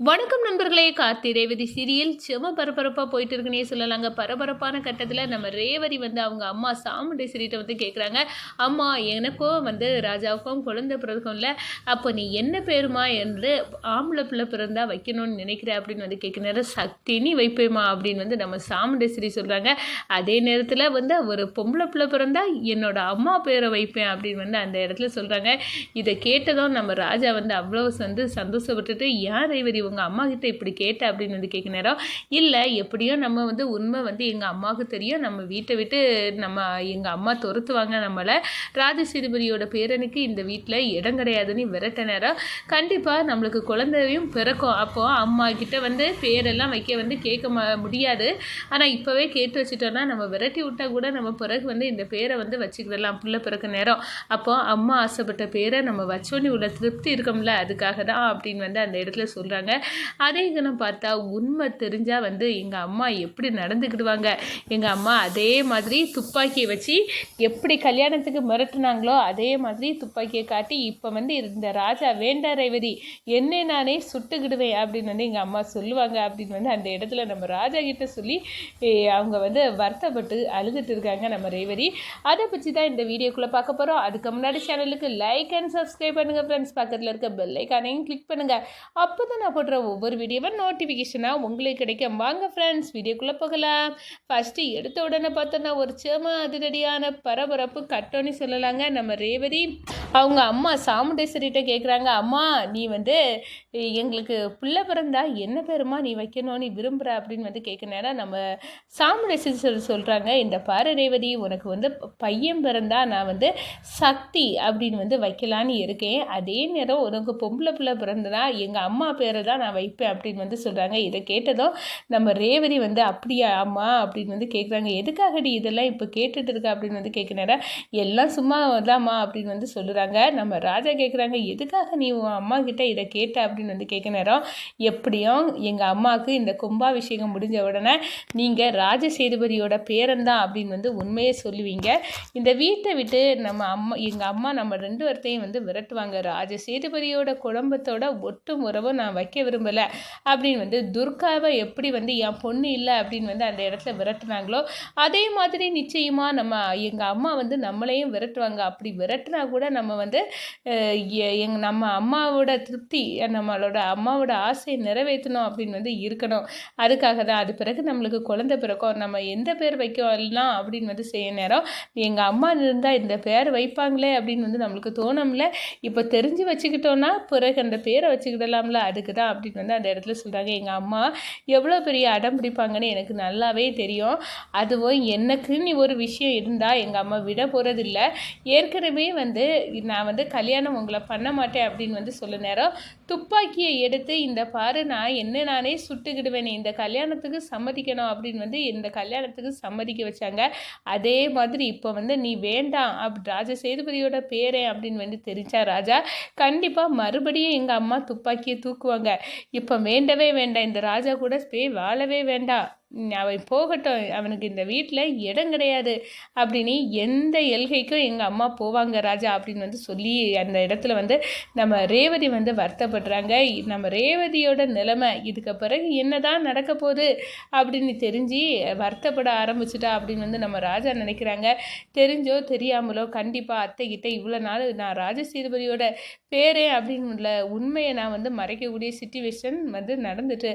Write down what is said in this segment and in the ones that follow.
வணக்கம் நண்பர்களே கார்த்தி ரேவதி சீரியல் செம பரபரப்பாக போயிட்டு இருக்குன்னே சொல்லலாங்க. பரபரப்பான கட்டத்தில் நம்ம ரேவதி வந்து அவங்க அம்மா சாமுண்டேஸ்வரிகிட்ட வந்து கேட்குறாங்க அம்மா எனக்கும் வந்து ராஜாவுக்கும் குழந்தை பிறக்கும் இல்லை. அப்போ நீ என்ன பேருமா என்று ஆம்பளை பிள்ளை பிறந்தா வைக்கணும்னு நினைக்கிற அப்படின்னு வந்து கேட்குற சக்தினி வைப்பேமா அப்படின்னு வந்து நம்ம சாமுண்டேஸ்வரி சொல்கிறாங்க அதே நேரத்தில் வந்து ஒரு பொம்பளை பிள்ளை பிறந்தா என்னோட அம்மா பேரை வைப்பேன் அப்படின்னு வந்து அந்த இடத்துல சொல்கிறாங்க இதை கேட்டதும் நம்ம ராஜா வந்து அவ்வளோ வந்து சந்தோஷப்பட்டுட்டு ஏன் ரேவதி உங்கள் அம்மா கிட்ட இப்படி கேட்ட அப்படின்னு வந்து கேட்க நேரம் இல்லை எப்படியோ நம்ம வந்து உண்மை வந்து எங்கள் அம்மாவுக்கு தெரியும். நம்ம வீட்டை விட்டு நம்ம எங்கள் அம்மா துரத்துவாங்க நம்மளை. ராஜசேதுபதியோட பேரனுக்கு இந்த வீட்டில் இடம் கிடையாதுன்னு விரட்ட நேரம். கண்டிப்பாக நம்மளுக்கு குழந்தையும் பிறக்கும். அப்போது அம்மா கிட்ட வந்து பேரெல்லாம் வைக்க வந்து கேட்க ம முடியாது. ஆனால் இப்போவே கேட்டு வச்சுட்டோன்னா நம்ம விரட்டி விட்டால் கூட நம்ம பிறகு வந்து இந்த பேரை வந்து வச்சுக்கிடலாம் புள்ள பிறக்க நேரம். அப்போ அம்மா ஆசைப்பட்ட பேரை நம்ம வச்சோன்னே உள்ள திருப்தி இருக்கோம்ல அதுக்காக தான் அப்படின்னு வந்து அந்த இடத்துல சொல்கிறாங்க அதே கணம் பார்த்தா உண்மை தெரிஞ்சால் வந்து எங்கள் அம்மா எப்படி நடந்துக்கிடுவாங்க? எங்கள் அம்மா அதே மாதிரி துப்பாக்கியை வச்சு எப்படி கல்யாணத்துக்கு மிரட்டினாங்களோ அதே மாதிரி துப்பாக்கியை காட்டி இப்போ வந்து இந்த ராஜா வேண்டா ரேவதி என்னை நானே சுட்டுக்கிடுவேன் அப்படின்னு வந்து எங்கள் அம்மா சொல்லுவாங்க அப்படின்னு வந்து அந்த இடத்துல நம்ம ராஜா கிட்ட சொல்லி அவங்க வந்து வருத்தப்பட்டு அழுதுட்டு இருக்காங்க நம்ம ரேவதி. அதை பற்றி தான் இந்த வீடியோக்குள்ளே பார்க்க போகிறோம் அதுக்கு முன்னாடி சேனலுக்கு லைக் அண்ட் சப்ஸ்கிரைப் பண்ணுங்கள் ஃப்ரெண்ட்ஸ் பக்கத்தில் இருக்க பெல் ஐக்கானையும் கிளிக் பண்ணுங்கள் அப்போ தான் நான் போடுற ஒவ்வொரு வீடியோவும் நோட்டிஃபிகேஷனாக உங்களுக்கு கிடைக்கும். வாங்க ஃப்ரெண்ட்ஸ் வீடியோக்குள்ளே போகலாம். ஃபஸ்ட்டு எடுத்த உடனே பார்த்தோன்னா ஒரு சேமா அதிரடியான பரபரப்பு கட்டோன்னு சொல்லலாங்க. நம்ம ரேவதி அவங்க அம்மா சாமுண்டேஸ்வரிகிட்ட கேட்குறாங்க அம்மா நீ வந்து எங்களுக்கு பிள்ளை பிறந்தா என்ன பேருமா நீ வைக்கணும்னு விரும்புகிற அப்படின்னு வந்து கேட்க நேரம் நம்ம சாமுண்டேஸ்வரி சொல்கிறாங்க இந்த பாரு ரேவதி உனக்கு வந்து பையன் பிறந்தா நான் வந்து சக்தி அப்படின்னு வந்து வைக்கலான்னு இருக்கேன். அதே நேரம் உனக்கு பொம்பளை பிள்ளை பிறந்ததா எங்கள் அம்மா பேரை தான் நான் வைப்பேன் அப்படின்னு வந்து சொல்கிறாங்க இதை கேட்டதும் நம்ம ரேவதி வந்து அப்படியா அம்மா அப்படின்னு வந்து கேட்குறாங்க எதுக்காகடி இதெல்லாம் இப்போ கேட்டுட்டு இருக்க? அப்படின்னு வந்து கேட்க நேரம் எல்லாம் சும்மா தாம்மா அப்படின்னு வந்து சொல்லுறாங்க. நம்ம ராஜா கேட்குறாங்க எதுக்காக நீ உன் அம்மா கிட்ட இதை கேட்ட? அப்படின்னு வந்து கேட்க நேரம் எப்படியும் எங்கள் அம்மாவுக்கு இந்த கும்பாபிஷேகம் முடிஞ்ச உடனே நீங்கள் ராஜ சேதுபதியோட பேரன்தான் அப்படின்னு வந்து உண்மையை சொல்லுவீங்க. இந்த வீட்டை விட்டு நம்ம அம்மா எங்கள் அம்மா நம்ம ரெண்டு பேர்த்தையும் வந்து விரட்டுவாங்க. ராஜ சேதுபதியோட குடும்பத்தோட ஒட்டு உறவும் நான் வைக்க விரும்பலை அப்படின்னு வந்து துர்காவை எப்படி வந்து என் பொண்ணு இல்லை அப்படின்னு வந்து அந்த இடத்துல விரட்டுனாங்களோ அதே மாதிரி நிச்சயமாக நம்ம எங்கள் அம்மா வந்து நம்மளையும் விரட்டுவாங்க. அப்படி விரட்டினா கூட நம்ம வந்து எங் எ- நம்ம அம்மாவோட திருப்தி நம்மளோட அம்மாவோட ஆசையை நிறைவேற்றணும் அப்படின்னு வந்து இருக்கணும். அதுக்காக தான் அது பிறகு நம்மளுக்கு குழந்தை பிறக்கும். நம்ம எந்த பேர் வைக்கலாம் அப்படின்னு வந்து செய்ய நேரம். எங்கள் அம்மா இருந்தால் இந்த பேர் வைப்பாங்களே அப்படின்னு வந்து நம்மளுக்கு தோணும்ல. இப்போ தெரிஞ்சு வச்சுக்கிட்டோன்னா பிறகு அந்த பேரை வச்சுக்கிடலாம்ல. அதுக்கு தான் அப்படின்னு வந்து அந்த இடத்துல சொல்கிறாங்க எங்கள் அம்மா எவ்வளோ பெரிய அடம் பிடிப்பாங்கன்னு எனக்கு நல்லாவே தெரியும். அதுவும் எனக்குன்னு ஒரு விஷயம் இருந்தால் எங்கள் அம்மா விட போகிறதில்ல ஏற்கனவே வந்து நான் வந்து கல்யாணம் உங்களை பண்ண மாட்டேன் அப்படின்னு வந்து சொல்ல நேரம். துப்பாக்கியை எடுத்து இந்த பாரு நான் என்ன நானே சுட்டுக்கிடுவேன் இந்த கல்யாணத்துக்கு சம்மதிக்கணும் அப்படின்னு வந்து இந்த கல்யாணத்துக்கு சம்மதிக்க வச்சாங்க. அதே மாதிரி இப்போ வந்து நீ வேண்டாம் அப் ராஜா சேதுபதியோட பேரே அப்படின்னு வந்து தெரிஞ்சா ராஜா கண்டிப்பாக மறுபடியும் எங்கள் அம்மா துப்பாக்கியை தூக்குவாங்க. இப்போ வேண்டவே வேண்டாம் இந்த ராஜா கூட போய் வாழவே வேண்டாம். அவன் போகட்டும் அவனுக்கு இந்த வீட்டில் இடம் கிடையாது அப்படின்னு எந்த எல்கைக்கும் எங்கள் அம்மா போவாங்க ராஜா அப்படின்னு வந்து சொல்லி அந்த இடத்துல வந்து நம்ம ரேவதி வந்து வருத்தப்படுறாங்க. நம்ம ரேவதியோட நிலைமை இதுக்கு பிறகு என்னதான் நடக்க போகுது அப்படின்னு தெரிஞ்சு வருத்தப்பட ஆரம்பிச்சிட்டா அப்படின்னு வந்து நம்ம ராஜா நினைக்கிறாங்க. தெரிஞ்சோ தெரியாமலோ கண்டிப்பாக அத்தைக்கிட்ட இவ்வளோ நாள் நான் ராஜசேதுபதியோட பேரே அப்படின்னு உள்ள உண்மையை நான் வந்து மறைக்கக்கூடிய சுச்சுவேஷன் வந்து நடந்துட்டு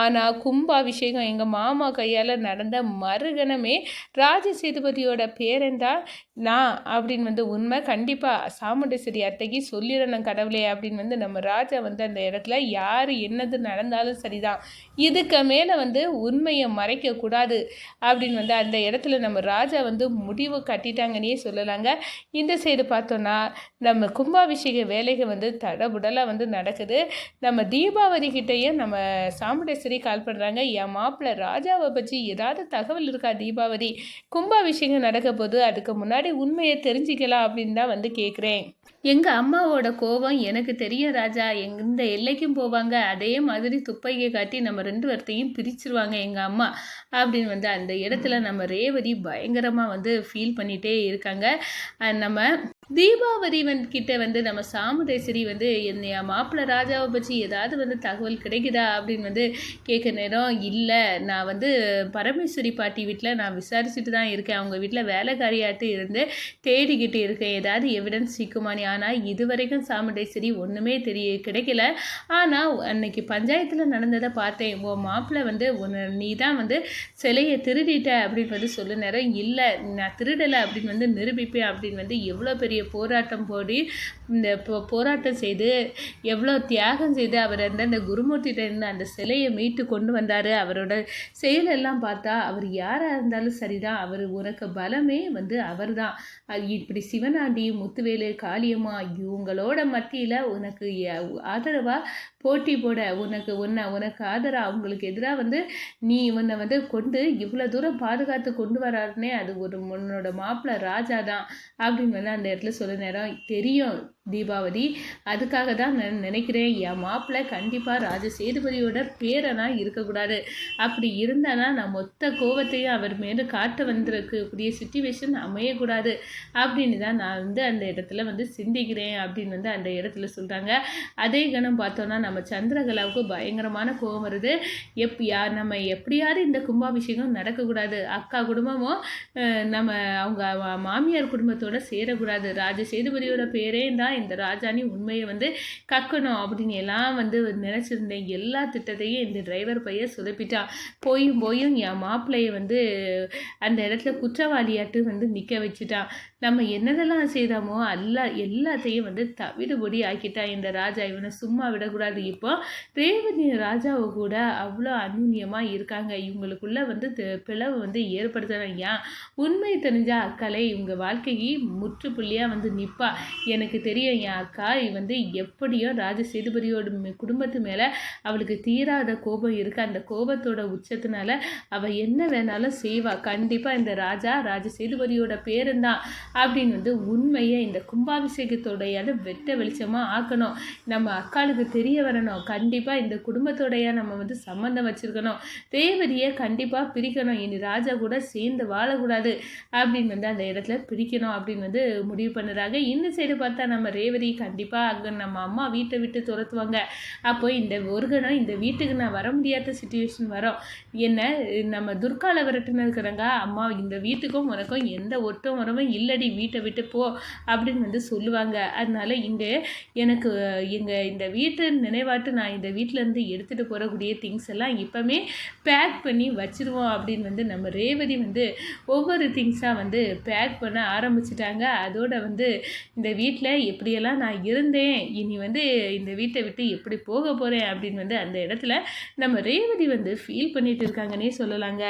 ஆனால் கும்பாபிஷேகம் எங்கள் மாமா கையால் நடந்த மறுகணமே ராஜசேதுபதியோட பேரன்டா? நான் அப்படின்னு வந்து உண்மை. கண்டிப்பாக சாமுண்டேஸ்வரி அத்தைக்கு சொல்லிடணும் கடவுளே அப்படின்னு வந்து நம்ம ராஜா வந்து அந்த இடத்துல யார் என்னது நடந்தாலும் சரிதான். இதுக்கு மேலே வந்து உண்மையை மறைக்கக்கூடாது அப்படின்னு வந்து அந்த இடத்துல நம்ம ராஜா வந்து முடிவு கட்டிட்டாங்கன்னே சொல்லலாங்க. இந்த சைடு பார்த்தோன்னா நம்ம கும்பாபிஷேக வேலைகள் வந்து தடபுடலாக வந்து நடக்குது. நம்ம தீபாவளி கிட்டேயும் நம்ம சாமுண்டேஸ்வரி கால் பண்ணுறாங்க என் மாப்பிள்ளை ராஜாவை பற்றி ஏதாவது தகவல் இருக்கா தீபாவளி கும்பாபிஷேகம் நடக்க போது அதுக்கு முன்னாடி உண்மையை தெரிஞ்சுக்கலாம் அப்படின்னு தான் வந்து கேட்குறேன் எங்கள் அம்மாவோட கோபம் எனக்கு தெரியும் ராஜா. எங் இந்த எல்லைக்கும் போவாங்க. அதே மாதிரி துப்பையை காட்டி நம்ம ரெண்டு பேர்த்தையும் பிரிச்சிருவாங்க எங்கள் அம்மா அப்படின்னு வந்து அந்த இடத்துல நம்ம ரேவதி பயங்கரமாக வந்து ஃபீல் பண்ணிகிட்டே இருக்காங்க. நம்ம தீபாவளி வந்து கிட்ட வந்து நம்ம சாமுண்டேஸ்வரி வந்து என்னைய என் மாப்பிள்ளை ராஜாவை பற்றி ஏதாவது வந்து தகவல் கிடைக்குதா? அப்படின்னு வந்து கேட்க நேரம் இல்லை. நான் வந்து பரமேஸ்வரி பாட்டி வீட்டில் நான் விசாரிச்சுட்டு தான் இருக்கேன். அவங்க வீட்டில் வேலைக்காரியாட்டு இருந்து தேடிக்கிட்டு இருக்கேன். ஏதாவது எவிடன்ஸ் சிக்குமானி ஆனால் இது வரைக்கும் சாமுண்டேஸ்வரி ஒன்றுமே தெரிய கிடைக்கல. ஆனால் அன்னைக்கு பஞ்சாயத்தில் நடந்ததை பார்த்தேன். உன் மாப்பிள்ளை வந்து ஒன்று நீ தான் வந்து சிலையை திருடிட்ட அப்படின்னு வந்து சொல்ல நேரம் இல்லை. நான் திருடலை அப்படின்னு வந்து நிரூபிப்பேன் அப்படின்னு வந்து எவ்வளோ பெரிய போராட்டம் போடி இந்த போ- போராட்டம் செய்து எவ்வளோ தியாகம் செய்து அவர் அந்த அந்த குருமூர்த்திகிட்ட இருந்து அந்த சிலையை மீட்டு கொண்டு வந்தார். அவரோட செயலெல்லாம் பார்த்தா அவர் யாராக இருந்தாலும் சரிதான். அவர் உனக்கு பலமே வந்து அவர்தான். அது இப்படி சிவனாண்டி முத்துவேலு காளியம்மா இவங்களோட மத்தியில் உனக்கு ஆதரவாக போட்டி போட உனக்கு உன்னை உனக்கு ஆதரவு அவங்களுக்கு எதிராக வந்து நீ உன்னை வந்து கொண்டு இவ்வளோ தூரம் பாதுகாத்து கொண்டு வராருன்னே அது ஒரு உன்னோட மாப்பிள்ள ராஜா தான் அப்படின்னு வந்து அந்த இடத்துல சொல்ல நேரம் தெரியும். தீபாவதி. அதுக்காக தான் நான் நினைக்கிறேன் என் மாப்பிள்ளை கண்டிப்பாக ராஜ சேதுபதியோட பேரனா இருக்கக்கூடாது. அப்படி இருந்தானா நான் மொத்த கோவத்தையும் அவர் மேலே காட்ட வந்திருக்கக்கூடிய சுச்சுவேஷன் அமையக்கூடாது அப்படின்னு தான் நான் வந்து அந்த இடத்துல வந்து சிந்திக்கிறேன் அப்படின்னு வந்து அந்த இடத்துல சொல்கிறாங்க அதே கணம் பார்த்தோன்னா நம்ம சந்திரகலாவுக்கு பயங்கரமான கோவம் வருது. எப் யா நம்ம எப்படியாவது இந்த கும்பாபிஷேகம் நடக்கக்கூடாது. அக்கா குடும்பமும் நம்ம அவங்க மாமியார் குடும்பத்தோடு சேரக்கூடாது. ராஜ சேதுபதியோட பேரே தான் இந்த ராஜானி உண்மையை வந்து கக்கணும் அப்படின்னு எல்லாம் வந்து நினச்சிருந்தேன் எல்லா திட்டத்தையும் இந்த டிரைவர் பையன் சொதப்பிட்டான் போயும் போயும் என் மாப்பிள்ளையை வந்து அந்த இடத்துல குற்றவாளியாட்டு வந்து நிற்க வச்சுட்டான் நம்ம என்னதெல்லாம் செய்தோமோ எல்லா எல்லாத்தையும் வந்து தவிடுபடி ஆக்கிட்டான் இந்த ராஜா. இவனை சும்மா விடக்கூடாது. இப்போ ரேவதி ராஜாவை கூட அவ்வளோ அந்யூன்யமாக இருக்காங்க. இவங்களுக்குள்ள வந்து பிளவு வந்து ஏற்படுத்தணும். ஏன்? உண்மை தெரிஞ்ச அக்காலே இவங்க வாழ்க்கைக்கு முற்றுப்புள்ளியாக வந்து நிற்பா எனக்கு தெரியும் என் அக்கா வந்து எப்படியோ ராஜ சேதுபதியோட குடும்பத்து மேலே அவளுக்கு தீராத கோபம் இருக்குது அந்த கோபத்தோட உச்சத்தினால அவள் என்ன வேணாலும் செய்வா. கண்டிப்பாக இந்த ராஜா ராஜ சேதுபதியோட பேருந்தான் அப்படின்னு வந்து உண்மையை இந்த கும்பாபிஷேகத்தோடையால வெட்ட வெளிச்சமாக ஆக்கணும். நம்ம அக்காளுக்கு தெரிய வரணும். கண்டிப்பாக இந்த குடும்பத்தோடைய நம்ம வந்து சம்மந்தம் வச்சுருக்கணும். தேவதியை கண்டிப்பாக பிரிக்கணும். இனி ராஜா கூட சேர்ந்து வாழக்கூடாது அப்படின்னு வந்து அந்த இடத்துல பிரிக்கணும் அப்படின்னு வந்து முடிவு பண்ணுறாங்க. இந்த சைடு பார்த்தா நம்ம ரேவதி கண்டிப்பாக அங்கே நம்ம அம்மா வீட்டை விட்டு துரத்துவாங்க. அப்போ இந்த ஒரு கணம் இந்த வீட்டுக்கு நான் வர முடியாத சுச்சுவேஷன் வரும். என்ன நம்ம துர்கால விரட்டுன்னு இருக்கிறாங்க. அம்மா இந்த வீட்டுக்கும் உனக்கும் எந்த ஒட்டும் உறவும் இல்லடி வீட்டை விட்டு போ அப்படின்னு வந்து சொல்லுவாங்க. அதனால இங்கே எனக்கு எங்கள் இந்த வீட்டு நினைவாட்டு நான் இந்த வீட்டிலேருந்து எடுத்துகிட்டு போகக்கூடிய திங்ஸ் எல்லாம் இப்போமே பேக் பண்ணி வச்சுருவோம் அப்படின்னு வந்து நம்ம ரேவதி வந்து ஒவ்வொரு திங்ஸாக வந்து பேக் பண்ண ஆரம்பிச்சிட்டாங்க. அதோட வந்து இந்த வீட்டில் இப்படியெல்லாம் நான் இருந்தேன். இனி வந்து இந்த வீட்டை விட்டு எப்படி போக போகிறேன் அப்படின்னு வந்து அந்த இடத்துல நம்ம ரேவதி வந்து ஃபீல் பண்ணிட்டு இருக்காங்கன்னே சொல்லலாங்க.